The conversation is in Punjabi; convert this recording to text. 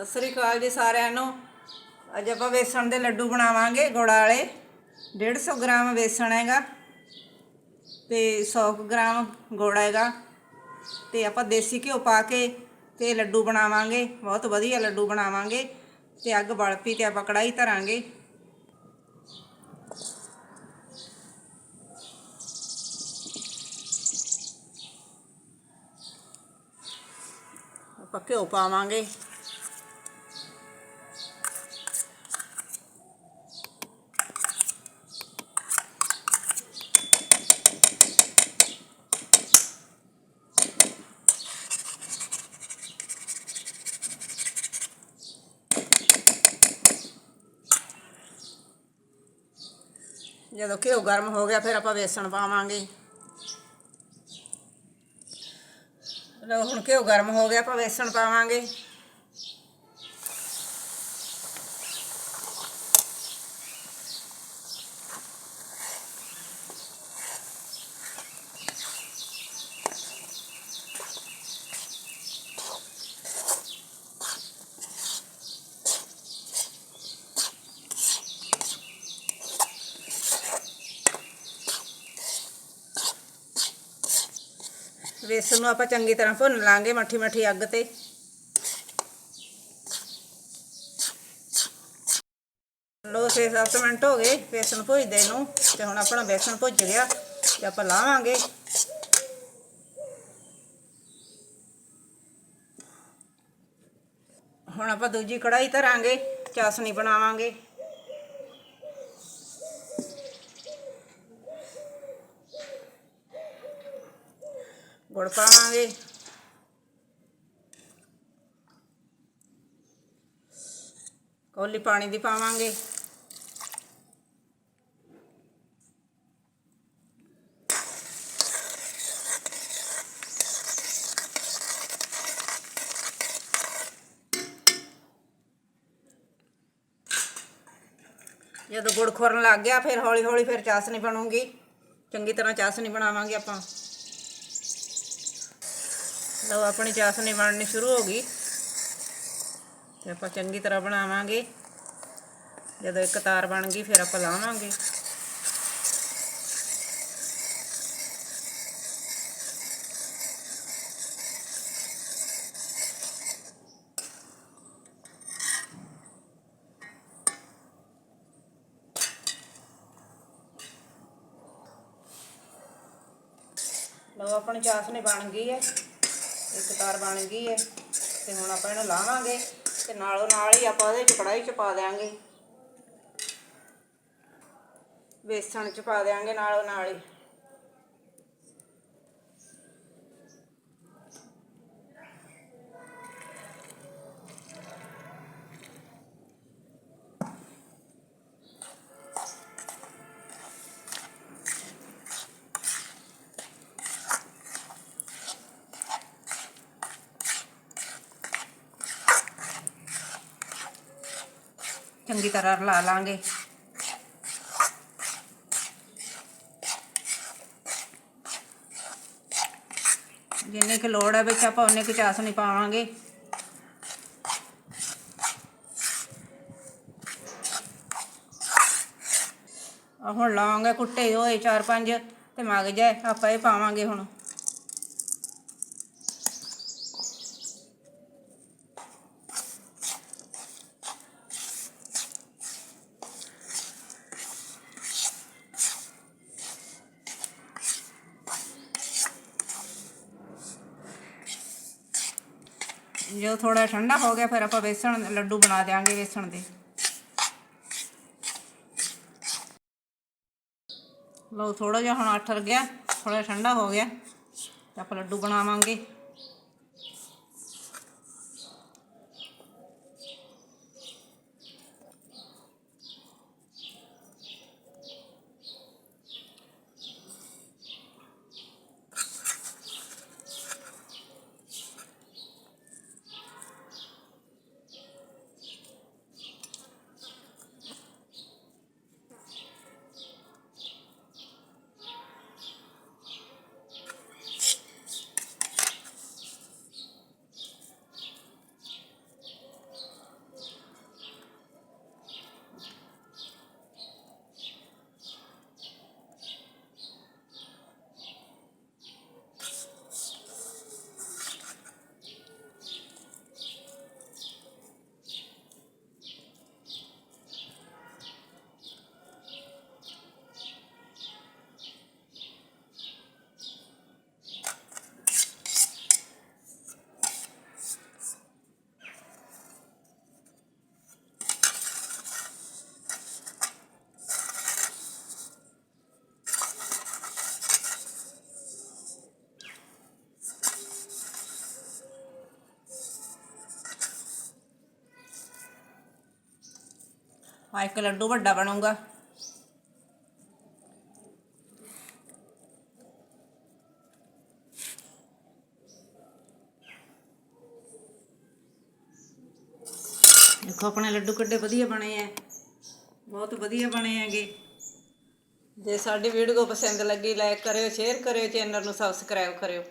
ਸਤਿ ਸ੍ਰੀ ਅਕਾਲ ਜੀ ਸਾਰਿਆਂ ਨੂੰ। ਅੱਜ ਆਪਾਂ ਵੇਸਣ ਦੇ ਲੱਡੂ ਬਣਾਵਾਂਗੇ, ਗੁੜ ਵਾਲੇ। 150 ਗ੍ਰਾਮ ਵੇਸਣ ਹੈਗਾ ਤੇ 100 ਗ੍ਰਾਮ ਗੁੜ ਹੈਗਾ। ਤੇ ਆਪਾਂ ਦੇਸੀ ਘਿਓ ਪਾ ਕੇ ਤੇ ਲੱਡੂ ਬਣਾਵਾਂਗੇ। ਬਹੁਤ ਵਧੀਆ ਲੱਡੂ ਬਣਾਵਾਂਗੇ ਤੇ ਅੱਗ ਬਲ ਪਈ ਤੇ ਆਪਾਂ ਕੜਾਈ ਧਰਾਂਗੇ। ਆਪਾਂ ਘਿਓ ਪਾਵਾਂਗੇ। ਜਦੋਂ ਘਿਓ ਗਰਮ ਹੋ ਗਿਆ, ਫਿਰ ਆਪਾਂ ਵੇਸਣ ਪਾਵਾਂਗੇ। ਲਓ, ਹੁਣ ਘਿਓ ਗਰਮ ਹੋ ਗਿਆ, ਆਪਾਂ ਵੇਸਣ ਪਾਵਾਂਗੇ। ਵੇਸਣ ਨੂੰ ਆਪਾਂ ਚੰਗੀ ਤਰ੍ਹਾਂ ਭੁੰਨ ਲਾਂਗੇ ਮੱਠੀ ਮੱਠੀ ਅੱਗ ਤੇ। ਲੋ 6-7 ਮਿੰਟ ਹੋ ਗਏ ਵੇਸਣ ਭੁੱਜਦੇ ਨੂੰ ਤੇ ਹੁਣ ਆਪਣਾ ਵੇਸਣ ਭੁੱਜ ਗਿਆ ਤੇ ਆਪਾਂ ਲਾਵਾਂਗੇ। ਹੁਣ ਆਪਾਂ ਦੂਜੀ ਕੜਾਈ ਧਰਾਂਗੇ, ਚਾਸਣੀ ਬਣਾਵਾਂਗੇ। ਗੁੜ ਪਾਵਾਂਗੇ ਕੌਲੀ ਪਾਣੀ ਦੀ ਪਾਵਾਂਗੇ। ਜਦੋਂ ਗੁੜ ਖੁਰਨ ਲੱਗ ਗਿਆ, ਫਿਰ ਹੌਲੀ ਹੌਲੀ ਫਿਰ ਚਾਸਣੀ ਬਣੂਗੀ। ਚੰਗੀ ਤਰ੍ਹਾਂ ਚਾਸਣੀ ਬਣਾਵਾਂਗੇ ਆਪਾਂ। ਲਓ ਆਪਣੀ ਚਾਸਨੀ ਬਣਨੀ ਸ਼ੁਰੂ ਹੋ ਗਈ। ਤੇ ਆਪਾਂ ਚੰਗੀ ਤਰ੍ਹਾਂ ਬਣਾਵਾਂਗੇ। ਜਦੋਂ ਇੱਕ ਤਾਰ ਬਣ ਗਈ, ਫਿਰ ਆਪਾਂ ਲਾਵਾਂਗੇ। ਲਓ, ਆਪਣੀ ਚਾਸਨੀ ਬਣ ਗਈ ਹੈ। ਇੱਕ ਤਾਰ ਬਣ ਗਈ ਹੈ ਤੇ ਹੁਣ ਆਪਾਂ ਇਹਨੂੰ ਲਾਵਾਂਗੇ ਤੇ ਨਾਲੋਂ ਨਾਲ ਹੀ ਆਪਾਂ ਉਹਦੇ ਚ ਕੜਾਈ ਚ ਪਾ ਦੇਾਂਗੇ ਵੇਸਣ ਚ ਪਾ ਦੇਾਂਗੇ ਨਾਲੋਂ ਨਾਲ ਹੀ। ਚੰਗੀ ਤਰ੍ਹਾਂ ਰਲਾ ਲਾਂਗੇ। ਜਿੰਨੇ ਕਿ ਲੋੜ ਹੈ ਵਿੱਚ ਆਪਾਂ ਉਹਨੇ ਕਿ ਚਾਸਣੀ ਪਾਵਾਂਗੇ। ਹੁਣ ਲਾਵਾਂਗੇ ਕੁੱਟੇ ਹੋਏ ਚਾਰ ਪੰਜ ਤੇ ਮਗ ਜਾਏ, ਆਪਾਂ ਇਹ ਪਾਵਾਂਗੇ ਹੁਣ। ਜਦੋਂ ਥੋੜਾ ਠੰਡਾ ਹੋ ਗਿਆ, ਫਿਰ ਆਪਾਂ ਵੇਸਣ, ਲੱਡੂ ਬਣਾ ਦੇਾਂਗੇ ਵੇਸਣ ਦੇ। ਲਓ ਥੋੜਾ ਜਿਹਾ ਹੁਣ ਅੱਠਰ ਗਿਆ ਥੋੜਾ ਠੰਡਾ ਹੋ ਗਿਆ। ਤੇ ਆਪਾਂ ਲੱਡੂ ਬਣਾਵਾਂਗੇ। ਆ ਇੱਕ ਲੱਡੂ ਵੱਡਾ ਬਣੂਗਾ। ਦੇਖੋ ਆਪਣੇ ਲੱਡੂ ਕਿੱਡੇ ਵਧੀਆ ਬਣੇ ਐ। ਬਹੁਤ ਵਧੀਆ ਬਣੇ ਹੈਗੇ। ਜੇ ਸਾਡੀ ਵੀਡੀਓ ਪਸੰਦ ਲੱਗੀ ਲਾਈਕ ਕਰਿਓ ਸ਼ੇਅਰ ਕਰਿਓ ਚੈਨਲ ਨੂੰ ਸਬਸਕ੍ਰਾਈਬ ਕਰਿਓ।